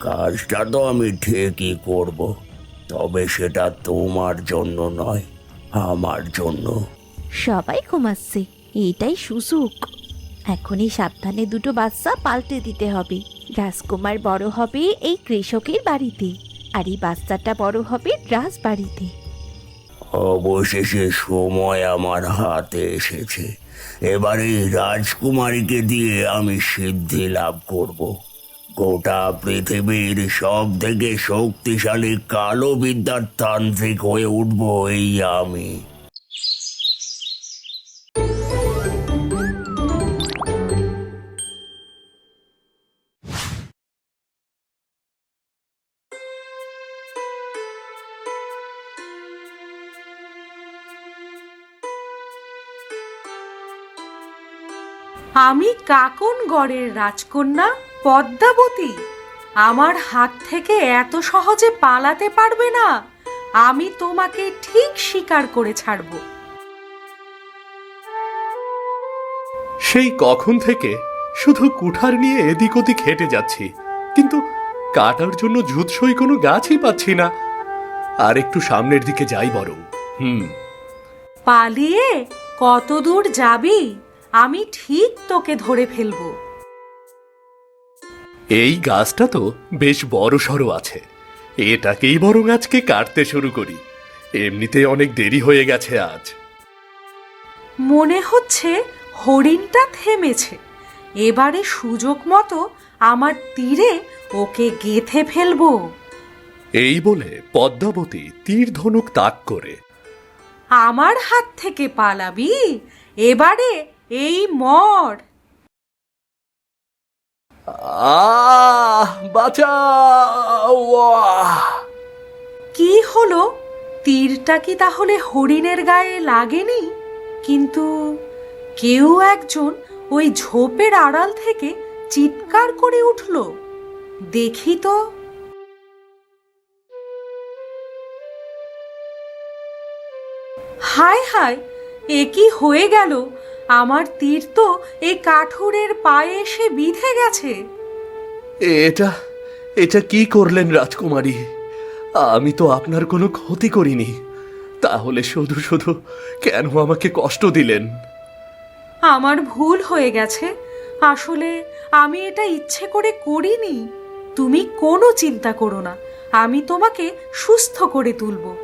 কাজটা তো আমি ঠিকই করব তবে সেটা তোমার জন্য নয় আমার জন্য। সবাই ঘুমাচ্ছে এটাই সুযোগ। এখনই সাবধানে দুটো বাচ্চা পাল্টে দিতে হবে। রাজকুমার বড় হবে এই কৃষকের বাড়িতে আর এই বাচ্চাটা বড় হবে রাজ বাড়িতে। অবশেষে সময় আমার হাতে এসেছে। এবারে রাজকুমারীকে দিয়ে আমি সিদ্ধি লাভ করব। গোটা পৃথিবীর সব থেকে শক্তিশালী কালো বিদ্যার তান্ত্রিক হয়ে উঠব এই আমি। আমি কাকনগড়ের রাজকন্যা। পদ্মাবতী আমার হাত থেকে এত সহজে পালাতে পারবে না। আমি তোমাকে ঠিক স্বীকার করে ছাড়ব। সেই কখন থেকে শুধু কুঠার নিয়ে এদিক ওদিক হেঁটে যাচ্ছি কিন্তু কাটার জন্য জুৎসই কোনো গাছই পাচ্ছি না। আর একটু সামনের দিকে যাই বরং। হুম। পালিয়ে কত দূর যাবি আমি ঠিক তোকে ধরে ফেলব। এই গাছটা তো বেশ বড় সড়ো আছে। এটাকেই বরং আজকে কাটতে শুরু করি। এমনিতে অনেক দেরি হয়ে গেছে আজ। মনে হচ্ছে হরিণটা থেমেছে। এবারে সুযোগ মতো আমার তীরে ওকে গেথে ফেলব। এই বলে পদ্মাবতী তীর ধনুক তাক করে। আমার হাত থেকে পালাবি? এবারে এই মর। আহ! কি হলো? তীরটা কি তাহলে হরিণের গায়ে লাগেনি? কিন্তু কেউ একজন ওই ঝোপের আড়াল থেকে চিৎকার করে উঠল। দেখি তো। হায় হায়, এ কি হয়ে গেল? আমার তীর তো এই কাঠুরের পায়ে এসে বিঁধে গেছে। এটা এটা কি করলেন রাজকুমারী? আমি তো আপনার কোনো ক্ষতি করিনি। তাহলে শুধু শুধু কেন আমাকে কষ্ট দিলেন? আমার ভুল হয়ে গেছে। আসলে আমি এটা ইচ্ছে করে করিনি। তুমি কোনো চিন্তা করো না। আমি তোমাকে সুস্থ করে তুলব।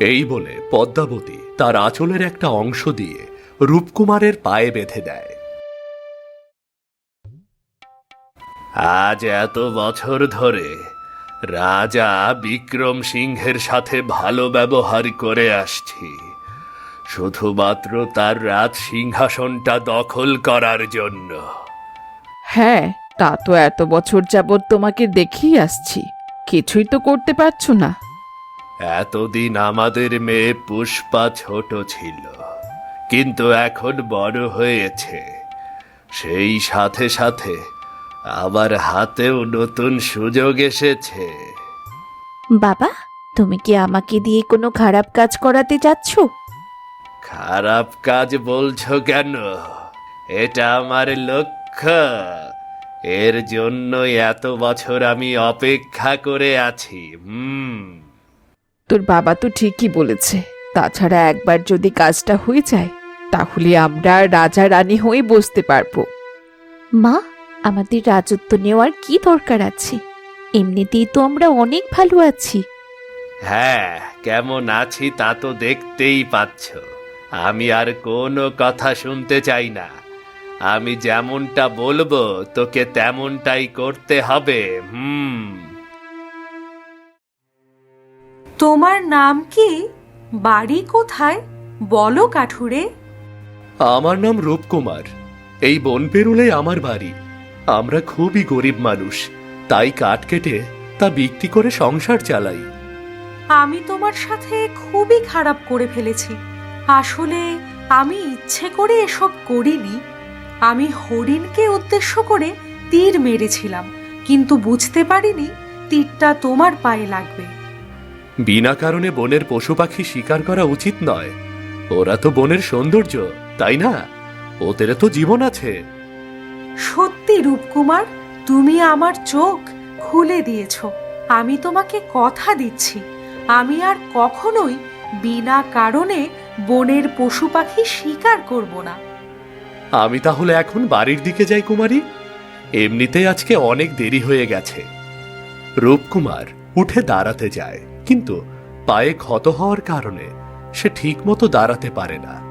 এই বলে পদ্মাবতী তার আঁচলের একটা অংশ দিয়ে রূপকুমারের পায়ে বেঁধে দেয়। আজ এত বছর ধরে রাজা বিক্রম সিংহের সাথে ভালো ব্যবহার করে আসছি। শুধুমাত্র তার রাজ সিংহাসনটা দখল করার জন্য। হ্যাঁ তা তো এত বছর যাবৎ তোমাকে দেখেই আসছি। কিছুই তো করতে পারছ না। এতদিন আমাদের মেয়ে পুষ্পা ছোট ছিল। কিন্তু এখন বড় হয়েছে। সেই সাথে সাথে আবার হাতেও নতুন সুযোগ এসেছে। বাবা তুমি কি আমাকে দিয়ে কোনো খারাপ কাজ করাতে যাচ্ছ? খারাপ কাজ বলছো কেন? এটা আমার লক্ষ্য। এর জন্যই এত বছর আমি অপেক্ষা করে আছি হুম। তোর বাবা তো ঠিকই বলেছে। তাছাড়া একবার যদি কাজটা হয়ে যায় তাহলে আমরা রাজা রানী হয়ে বসতে পারব। মা আমাদের রাজত্ব নেওয়ার কি দরকার আছে? এমনিতেই তো আমরা অনেক ভালো আছি। হ্যাঁ কেমন আছি তা তো দেখতেই পাচ্ছ। আমি আর কোনো কথা শুনতে চাই না। আমি যেমনটা বলব তোকে তেমনটাই করতে হবে হুম। তোমার নাম কি? বাড়ি কোথায়? বলো কাঠুরে। আমার নাম রূপকুমার। এই বন পেরুলে আমার বাড়ি। আমরা খুবই গরিব মানুষ। তাই কাঠ কেটে তা বিক্রি করে সংসার চালাই। আমি তোমার সাথে খুবই খারাপ করে ফেলেছি। আসলে আমি ইচ্ছে করে এসব করিনি। আমি হরিণকে উদ্দেশ্য করে তীর মেরেছিলাম কিন্তু বুঝতে পারিনি তীরটা তোমার পায়ে লাগবে। বিনা কারণে বনের পশু পাখি শিকার করা উচিত নয়। ওরা তো বনের সৌন্দর্য। তাই না? ওদের তো জীবন আছে। সত্যি রূপকুমার তুমি আমার চোখ খুলে দিয়েছ। আমি তোমাকে কথা দিচ্ছি। আমি আর কখনোই বিনা কারণে বনের পশু পাখি শিকার করব না। আমি তাহলে এখন বাড়ির দিকে যাই কুমারী? এমনিতেই আজকে অনেক দেরি হয়ে গেছে। রূপকুমার উঠে দাঁড়াতে যায় কিন্তু পায়ে ক্ষত হওয়ার কারণে সে ঠিকমতো দাঁড়াতে পারে না।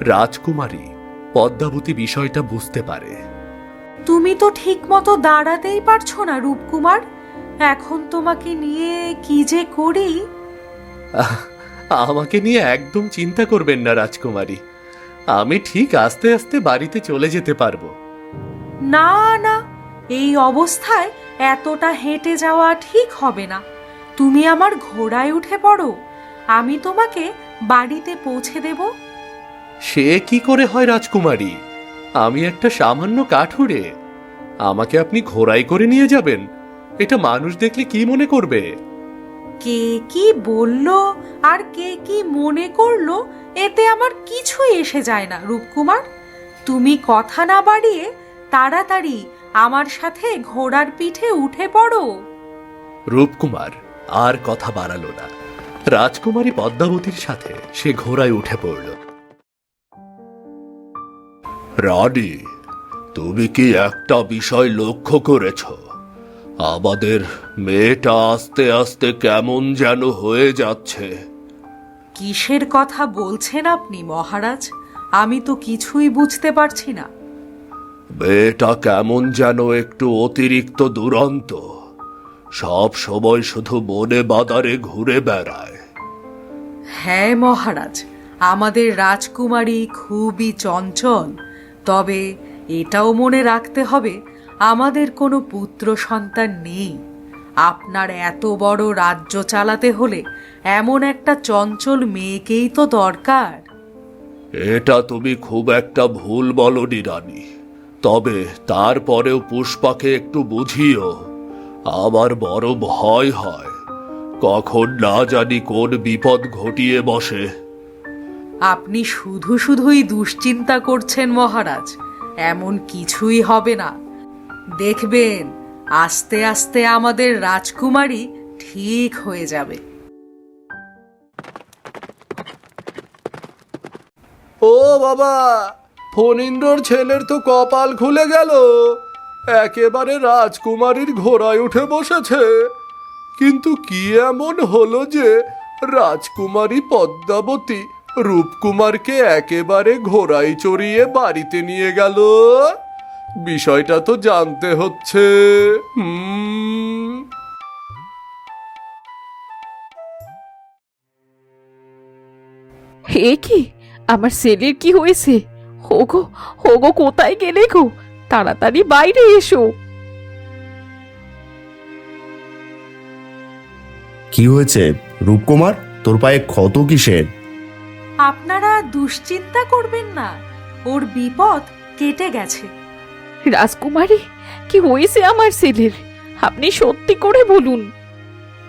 রাজকুমারী পদ্মাবতী বিষয়টা বুঝতে পারে। তুমি তো ঠিক মতো দাঁড়াতেই পারছ না রূপকুমার। এখন তোমাকে নিয়ে কি যে করি? আমাকে নিয়ে একদম চিন্তা করবেন না রাজকুমারী। আমি ঠিক আস্তে আস্তে বাড়িতে চলে যেতে পারব। না না এই অবস্থায় এতটা হেঁটে যাওয়া ঠিক হবে না। তুমি আমার ঘোড়ায় উঠে পড়ো। আমি তোমাকে বাড়িতে পৌঁছে দেব। সে কি করে হয় রাজকুমারী? আমি একটা সামান্য কাঠুরে। আমাকে আপনি ঘোড়াই করে নিয়ে যাবেন। এটা মানুষ দেখলে কি মনে করবে? কে কি বলল আর কে কি মনে করল এতে আমার কিছুই এসে যায় না রূপকুমার। তুমি কথা না বাড়িয়ে তাড়াতাড়ি আমার সাথে ঘোড়ার পিঠে উঠে পড়ো। রূপকুমার আর কথা বাড়ালো না। রাজকুমারী পদ্মাবতীর সাথে সে ঘোড়ায় উঠে পড়ল। রানী তুমি কি একটা বিষয় লক্ষ্য করেছ? আমাদের মেয়েটা আস্তে আস্তে কেমন যেন হয়ে যাচ্ছে। কিসের কথা বলছেন আপনি মহারাজ? আমি তো কিছুই বুঝতে পারছি না। মেয়েটা কেমন যেন একটু অতিরিক্ত দুরন্ত। সব সময় শুধু বনে বাদারে ঘুরে বেড়ায়। হ্যাঁ মহারাজ আমাদের রাজকুমারী খুবই চঞ্চল। তবে এটাও মনে রাখতে হবে, আমাদের কোনো পুত্র সন্তান নেই। আপনার এত বড় রাজ্য চালাতে হলে এমন একটা চঞ্চল মেয়েকেই তো দরকার। এটা তুমি খুব একটা ভুল বলনি, রানী। তবে তারপরেও পুষ্পাকে একটু বুঝিও, আমার বড় ভয় হয়, কখন না জানি কোন বিপদ ঘটিয়ে বসে। আপনি শুধু শুধুই দুশ্চিন্তা করছেন, মহারাজ। এমন কিছুই হবে না। দেখবেন, আস্তে আস্তে আমাদের রাজকুমারী ঠিক হয়ে যাবে। ও বাবা, ফণীন্দ্রর ছেলের তো কপাল খুলে গেল। একেবারে রাজকুমারীর ঘোড়ায় উঠে বসেছে। কিন্তু কি এমন হলো যে রাজকুমারী পদ্মাবতী রূপকুমারকে একেবারে ঘোড়ায় চড়িয়ে বাড়িতে নিয়ে গেল। বিষয়টা তো জানতে হচ্ছে। হুম। হে কি? আমার ছেলের কি হয়েছে? হোগো হোগো কোথায় গেলে গো? তাড়াতাড়ি বাইরে এসো। কি হয়েছে? রূপকুমার তোর পায়ে ক্ষত কিসের? আপনারা দুশ্চিন্তা করবেন না। ওর বিপদ কেটে গেছে। রাজকুমারী কি হয়েছে আমার ছেলের? আপনি সত্যি করে বলুন।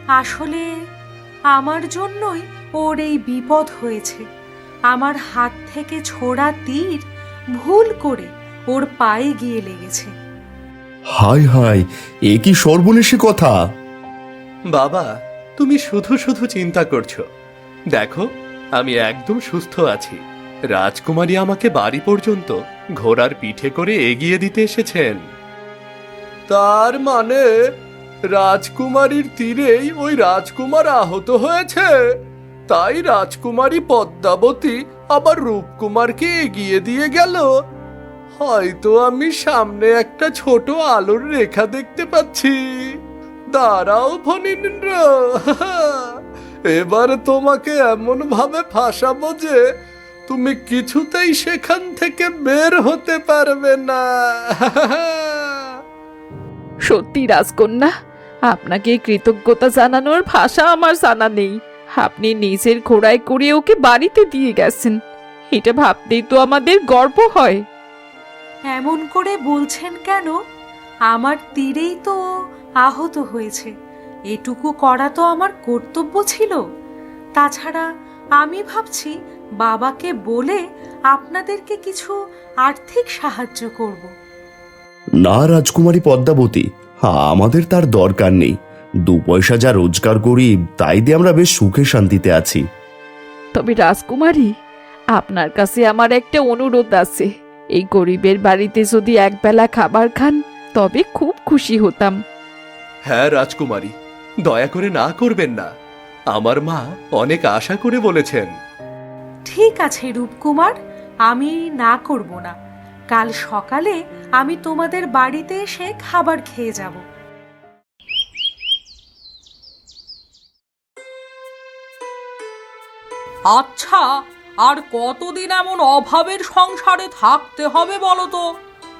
আসলে আমার জন্যই ওর এই বিপদ হয়েছে। আমার হাত থেকে ছোড়া তীর ভুল করে ওর পায়ে গিয়ে লেগেছে। হায় হায় এ কি সর্বনেশী কথা! বাবা তুমি শুধু শুধু চিন্তা করছ। দেখো আমি একদম সুস্থ আছি। রাজকুমারী আমাকে বাড়ি পর্যন্ত ঘোড়ার পিঠে করে এগিয়ে দিতে এসেছেন। তার মানে রাজকুমারীর তীরেই ওই রাজকুমার আহত হয়েছে? তাই রাজকুমারী পদ্মাবতী আবার রূপকুমারকে এগিয়ে দিয়ে গেল। হয়তো আমি সামনে একটা ছোট আলোর রেখা দেখতে পাচ্ছি। দাঁড়াও ফণীন্দ্র এবার তোমাকে এমন ভাবে ফাঁসাবো যে তুমি কিছুতেই সেখান থেকে বের হতে পারবে না। সত্যি রাজকন্যা আপনাকে কৃতজ্ঞতা জানানোর ভাষা আমার জানা নেই। আপনি নিজের ঘোড়ায় করে ওকে বাড়িতে দিয়ে গেছেন। এটা ভাবতেই তো আমাদের গর্ব হয়। এমন করে বলছেন কেন? আমার তীরেই তো আহত হয়েছে। এটুকু করা তো আমার কর্তব্য ছিল। তাছাড়া আমি ভাবছি বাবাকে বলে আপনাদেরকে কিছু আর্থিক সাহায্য করব। না রাজকুমারী পদ্মাবতী আমাদের তার দরকার নেই। দু পয়সা যা রোজগার করি তাই দিয়ে আমরা বেশ সুখে শান্তিতে আছি। তবে রাজকুমারী আপনার কাছে আমার একটা অনুরোধ আছে। এই গরিবের বাড়িতে যদি একবেলা খাবার খান তবে খুব খুশি হতাম। হ্যাঁ রাজকুমারী। দয়া করে না করবেন না। আমার মা অনেক আশা করে বলেছেন। ঠিক আছে রূপকুমার আমি না করব না। কাল সকালে আমি তোমাদের বাড়িতে এসে খাবার খেয়ে যাব। আচ্ছা আর কতদিন এমন অভাবের সংসারে থাকতে হবে বলো তো?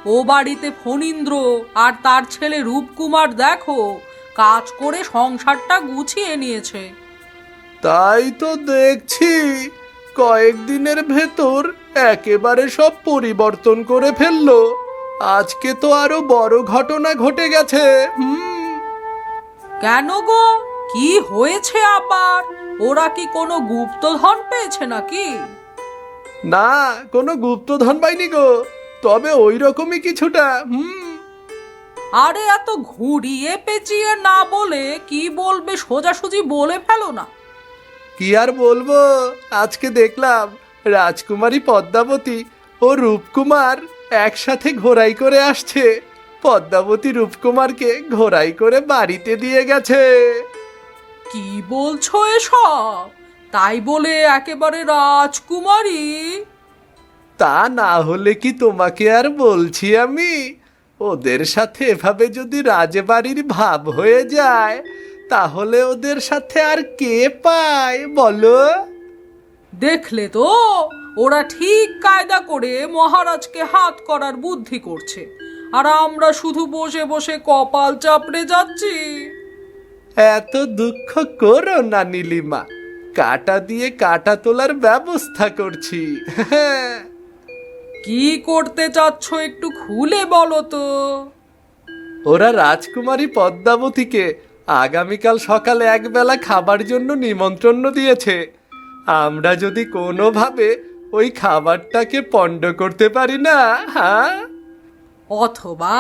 ও বাড়িতে ফণীন্দ্র আর তার ছেলে রূপকুমার দেখো কাজ করে সংসারটা গুছিয়ে নিয়েছে। তাই তো দেখছি কয়েকদিনের ভেতর একেবারে সব পরিবর্তন করে ফেলল। আজকে তো আরও বড় ঘটনা ঘটে গেছে হুম। কেন গো? কি হয়েছে আবার? ওরা কি কোনো গুপ্তধন পেয়েছে নাকি? না কোনো গুপ্তধন পাইনি গো। তবে ওই রকমই কিছুটা হুম। আরে এত ঘুরিয়ে পেঁচিয়ে না বলে কি বলবে সোজাসুজি বলে ফেলো না। কি আর বলব? আজকে দেখলাম রাজকুমারী পদ্মাবতী ও রূপকুমার একসাথে ঘোড়াই করে আসছে। পদ্মাবতী রূপকুমারকে ঘোড়াই করে বাড়িতে দিয়ে গেছে। কি বলছো এসব? তাই বলে একেবারে রাজকুমারী? তা না হলে কি তোমাকে আর বলছি আমি? ওদের সাথে এভাবে যদি রাজবাড়ির ভাব হয়ে যায় তাহলে ওদের সাথে আর কে পায় বলো? দেখলে তো ওরা ঠিক কায়দা করে মহারাজকে হাত করার বুদ্ধি করছে। আর আমরা শুধু বসে বসে কপাল চাপড়ে যাচ্ছি। এত দুঃখ করো না নীলিমা কাটা দিয়ে কাটা তোলার ব্যবস্থা করছি। কি করতে চাচ্ছ একটু খুলে বলো তো। ওরা রাজকুমারী পদ্মাবতীকে আগামীকাল সকালে একবেলা খাবার জন্য নিমন্ত্রণ দিয়েছে। আমরা যদি কোনোভাবে ওই খাবারটাকে পণ্ড করতে পারি না হ্যাঁ? অথবা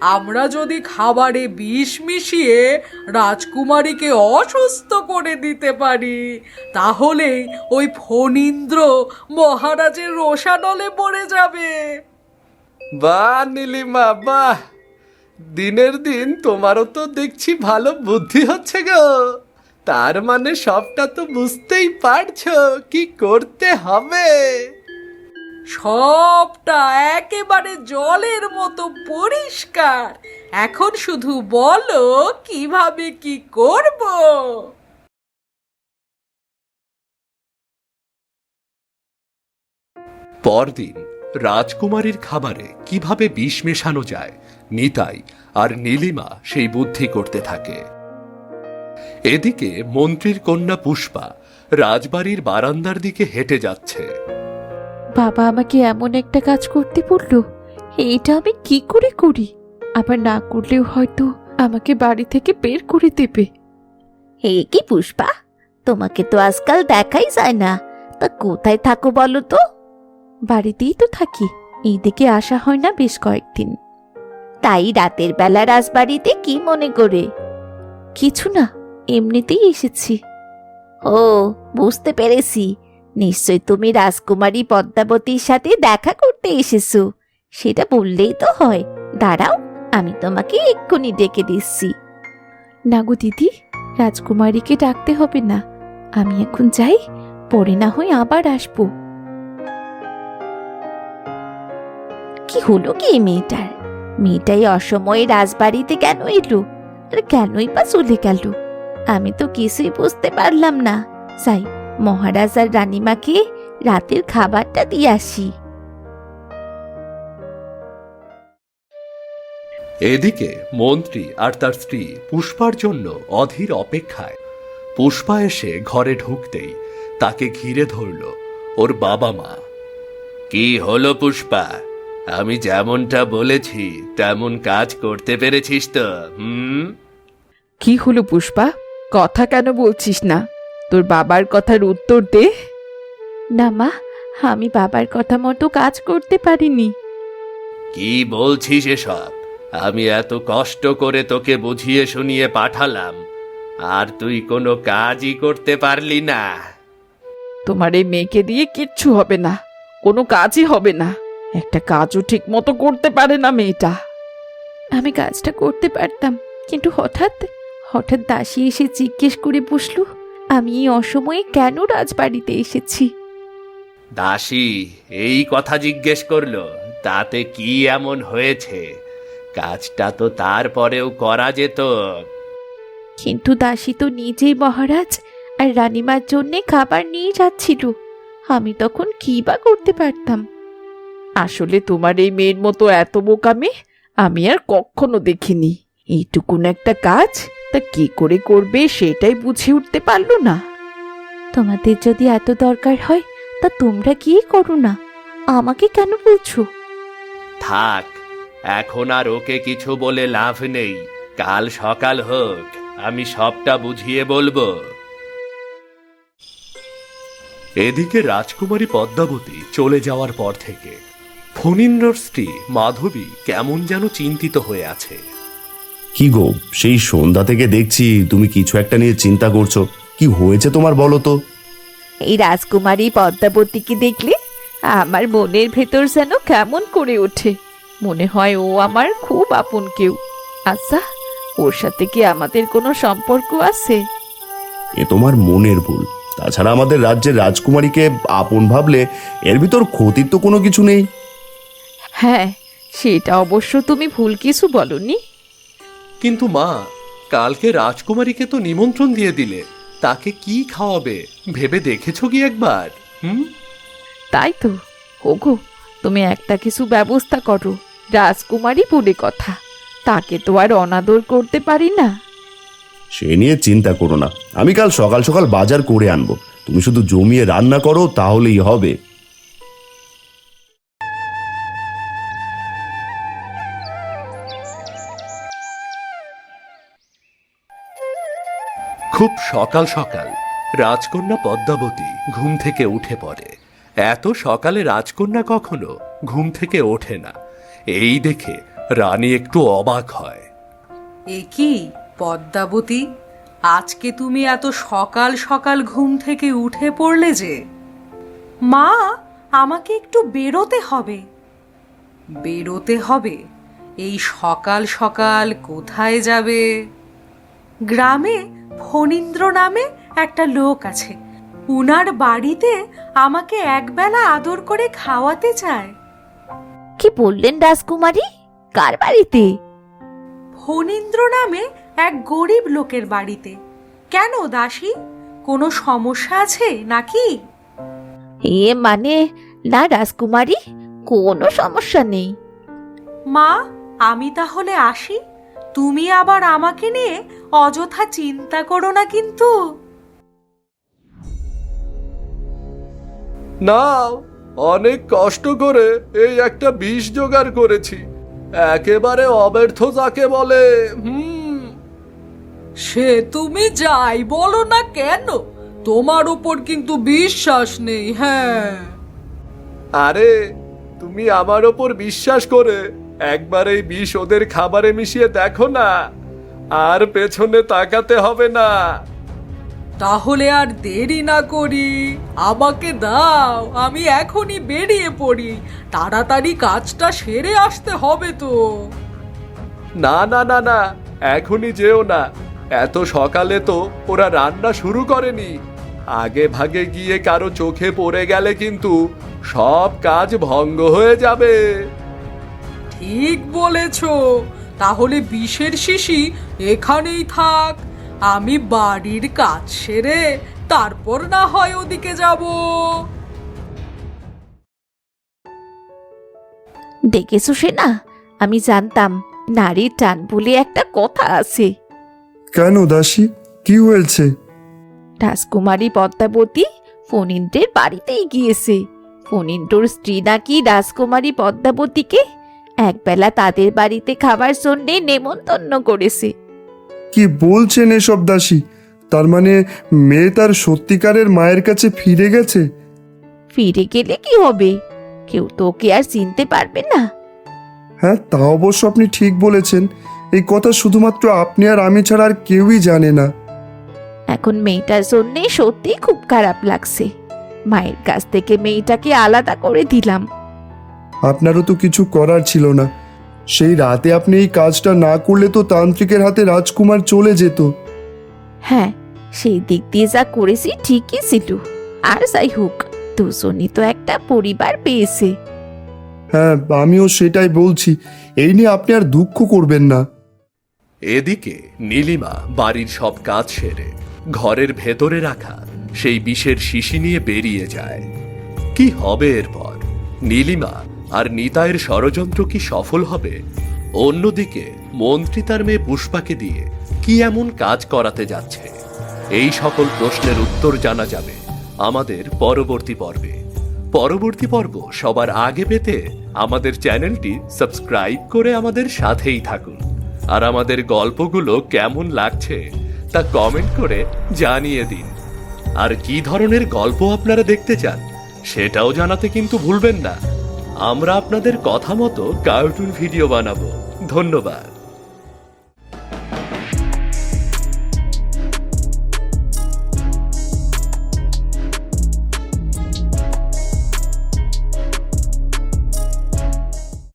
আমরা যদি খাবারে বিষ মিশিয়ে রাজকুমারীকে অসুস্থ করে দিতে পারি, তাহলে ওই ফণীন্দ্র মহারাজের রোষানলে পড়ে যাবে। বাহ নীলিমা, বাহ! দিনের দিন তোমারও তো দেখছি ভালো বুদ্ধি হচ্ছে গো। তার মানে সবটা তো বুঝতেই পারছ কি করতে হবে। সবটা একেবারে জলের মতো পরিষ্কার। এখন শুধু বলো, কীভাবে কি করব? পরদিন রাজকুমারীর খাবারে কীভাবে বিষ মেশানো যায়, নিতাই আর নীলিমা সেই বুদ্ধি করতে থাকে। এদিকে মন্ত্রীর কন্যা পুষ্পা রাজবাড়ির বারান্দার দিকে হেঁটে যাচ্ছে। বাবা আমাকে এমন একটা কাজ করতে বলল এইটা আমি কি করে করি? আবার না করলেও হয়তো আমাকে বাড়ি থেকে বের করে দেবে। হে কি পুষ্পা? তোমাকে তো আজকাল দেখাই যায় না। তা কোথায় থাকো বলো তো? বাড়িতেই তো থাকি এইদিকে আসা হয় না বেশ কয়েকদিন। তাই রাতের বেলা রাজবাড়িতে কি মনে করে? কিছু না এমনিতেই এসেছি। ও বুঝতে পেরেছি। নিশ্চয় তুমি রাজকুমারী পদ্মাবতীর সাথে দেখা করতে এসেছ। সেটা বললেই তো হয়। দাঁড়াও আমি তোমাকে এক্ষুনি ডেকে দিচ্ছি। না গো দিদি রাজকুমারীকে ডাকতে হবে না। আমি এখন যাই পরে না হয় আবার আসব। কি হলো কি মেয়েটার? মেয়েটাই অসময়ে রাজবাড়িতে কেন এলো? আর কেনই বা চলে গেল? আমি তো কিছুই বুঝতে পারলাম না। যাই মহারাজ আর রানীমাকে রাতের খাবারটা দিয়ে আসি। এদিকে মন্ত্রী আর তার স্ত্রী পুষ্পার জন্য অধীর অপেক্ষায়। পুষ্পা এসে ঘরে ঢুকতেই তাকে ঘিরে ধরল ওর বাবা মা। কি হলো পুষ্পা? আমি যেমনটা বলেছি তেমন কাজ করতে পেরেছিস তো হুম? কি হলো পুষ্পা? কথা কেন বলছিস না? তোর বাবার কথার উত্তর দে। না মা আমি বাবার কথা মতো কাজ করতে পারিনি। কি বলছিস এসব? আমি এত কষ্ট করে তোকে বুঝিয়ে শুনিয়ে পাঠালাম। আর তুই কোনো কাজই করতে পারলি না। তোমার এই মেয়েকে দিয়ে কিচ্ছু হবে না কোনো কাজই হবে না। একটা কাজও ঠিক মতো করতে পারে না মেয়েটা। আমি কাজটা করতে পারতাম কিন্তু হঠাৎ হঠাৎ দাসী এসে জিজ্ঞেস করে বসল আমি এই অসময়ে কেন রাজবাড়িতে এসেছি? দাসী এই কথা জিজ্ঞেস করল তাতে কি এমন হয়েছে? কাজটা তো তারপরেও করা যেত। কিন্তু দাসী তো নিজেই মহারাজ আর রানীমার জন্যে খাবার নিয়ে যাচ্ছিল। আমি তখন কি বা করতে পারতাম? আসলে তোমার এই মেয়ের মতো এত বোকামে আমি আর কখনো দেখিনি। এইটুকুন একটা কাজ তা কি করে করবে সেটাই বুঝে উঠতে পারল না। তোমাদের যদি এত দরকার হয় তা তোমরা কি করো না। আমাকে কেন বলছো? থাক এখন আর ওকে কিছু বলে লাভ নেই। কাল সকাল হোক আমি সবটা বুঝিয়ে বলব। এদিকে রাজকুমারী পদ্মাবতী চলে যাওয়ার পর থেকে ফণীন্দ্রর স্ত্রী মাধবী কেমন যেন চিন্তিত হয়ে আছে। কি গো সেই সন্ধ্যা থেকে দেখছি তুমি কিছু একটা নিয়ে চিন্তা করছ। কি হয়েছে তোমার বলো তো? এই রাজকুমারী পদ্মাবতীকে দেখলে আমার মনের ভেতর যেন কেমন করে ওঠে। মনে হয় ও আমার খুব আপন কেউ। আচ্ছা ওর সাথে কি আমাদের কোনো সম্পর্ক আছে? এ তোমার মনের ভুল। তাছাড়া আমাদের রাজ্যের রাজকুমারীকে আপন ভাবলে এর ভিতর ক্ষতির তো কোনো কিছু নেই। হ্যাঁ সেটা অবশ্য তুমি ভুল কিছু বলনি। কিন্তু মা কালকে রাজকুমারীকে তো নিমন্ত্রণ দিয়ে দিলে তাকে কি খাওয়াবে ভেবে দেখেছ কি একবার? হুম? তাই তো। ওগো তুমি একটা কিছু ব্যবস্থা করো রাজকুমারী বলে কথা। তাকে তো আর অনাদর করতে পারি না। সে নিয়ে চিন্তা করো না। আমি কাল সকাল সকাল বাজার করে আনব। তুমি শুধু জমিয়ে রান্না করো তাহলেই হবে। খুব সকাল সকাল রাজকন্যা পদ্মাবতী ঘুম থেকে উঠে পড়ে। এত সকালে রাজকন্যা কখনো ঘুম থেকে ওঠে না। এই দেখে রানী একটু অবাক হয়। এ কি, পদ্মাবতী? আজকে তুমি এত সকাল সকাল ঘুম থেকে উঠে পড়লে যে। মা, আমাকে একটু বেরোতে হবে। বেরোতে হবে? এই সকাল সকাল কোথায় যাবে? গ্রামে ফণীন্দ্র নামে একটা লোক আছে। উনার বাড়িতে আমাকে একবেলা আদর করে খাওয়াতে চায়। কি বললেন রাজকুমারী? কার বাড়িতে? ফণীন্দ্র নামে এক গরিব লোকের বাড়িতে। কেন দাসী? কোনো সমস্যা আছে নাকি? এ মানে না রাজকুমারী কোনো সমস্যা নেই। মা আমি তাহলে আসি। তুমি আবার আমাকে নিয়ে অযথা চিন্তা করো না কিন্তু। নাও অনেক কষ্ট করে এই একটা বিষ জোগাড় করেছি। একেবারে অব্যর্থ যাকে বলে হুম। সে তুমি যাই বলো না কেন? তোমার উপর কিন্তু বিশ্বাস নেই হ্যাঁ। আরে তুমি আমার ওপর বিশ্বাস করে একবার এই বিষ ওদের খাবারে মিশিয়ে দেখো না আর পেছনে তাকাতে হবে না। তাহলে আর দেরি না করি। আমাকে দাও আমি এখনই বেরিয়ে পড়ি। তাড়াতাড়ি কাজটা সেরে আসতে হবে তো। না না না না এখনই যেও না। এত সকালে তো ওরা রান্না শুরু করেনি। আগে ভাগে গিয়ে কারও চোখে পড়ে গেলে কিন্তু সব কাজ ভঙ্গ হয়ে যাবে। ঠিক বলেছ। তাহলে বিষের শিশি এখানেই থাক। আমি বাড়ির কাজ সেরে তারপর না হয় ওদিকে যাব। দেখেছ সে না আমি জানতাম নারীর টান বলে একটা কথা আছে। কেন দাসী? কি হয়েছে? রাজকুমারী পদ্মাবতী ফণীন্দ্রের বাড়িতেই গিয়েছে। ফণীন্দ্রর স্ত্রী নাকি রাজকুমারী পদ্মাবতীকে একবেলা তাদের বাড়িতে খাবার জন্যে নেমন্তন্ন করেছে। কি বলছেন এসব দাসী? তার মানে মেয়ে তার সত্যিকারের মায়ের কাছে ফিরে গেছে? ফিরে গেলে কি হবে? কেউ তো ওকে আর চিনতে পারবে না। হ্যাঁ তা অবশ্য আপনি ঠিক বলেছেন। এই কথা শুধুমাত্র আপনি আর আমি ছাড়া আর কেউই জানে না। এখন মেয়েটার জন্যে সত্যি খুব খারাপ লাগছে। মায়ের কাছ থেকে মেয়েটাকে আলাদা করে দিলাম। আপনারও তো কিছু করার ছিল না। সেই রাতে আপনি এই কাজটা না করলে তো তান্ত্রিকের হাতে রাজকুমার চলে যেত। হ্যাঁ সেই দিক দিয়ে যা করেছি ঠিকই ছিল আর যাই হোক দুজনই তো একটা পরিবার পেয়েছে। হ্যাঁ আমিও সেটাই বলছি। এই নিয়ে আপনি আর দুঃখ করবেন না। এদিকে নীলিমা বাড়ির সব কাজ সেরে ঘরের ভেতরে রাখা সেই বিষের শিশি নিয়ে বেরিয়ে যায়। কি হবে এরপর? নীলিমা আর নিতাইয়ের ষড়যন্ত্র কি সফল হবে? অন্যদিকে, মন্ত্রী তার মেয়ে পুষ্পাকে দিয়ে কি এমন কাজ করাতে যাচ্ছে? এই সকল প্রশ্নের উত্তর জানা যাবে আমাদের পরবর্তী পর্বে। পরবর্তী পর্ব সবার আগে পেতে আমাদের চ্যানেলটি সাবস্ক্রাইব করে আমাদের সাথেই থাকুন। আর আমাদের গল্পগুলো কেমন লাগছে তা কমেন্ট করে জানিয়ে দিন। আর কি ধরনের গল্প আপনারা দেখতে চান, সেটাও জানাতে কিন্তু ভুলবেন না। আমরা আপনাদের কথা মতো কার্টুন ভিডিও বানাবো। ধন্যবাদ।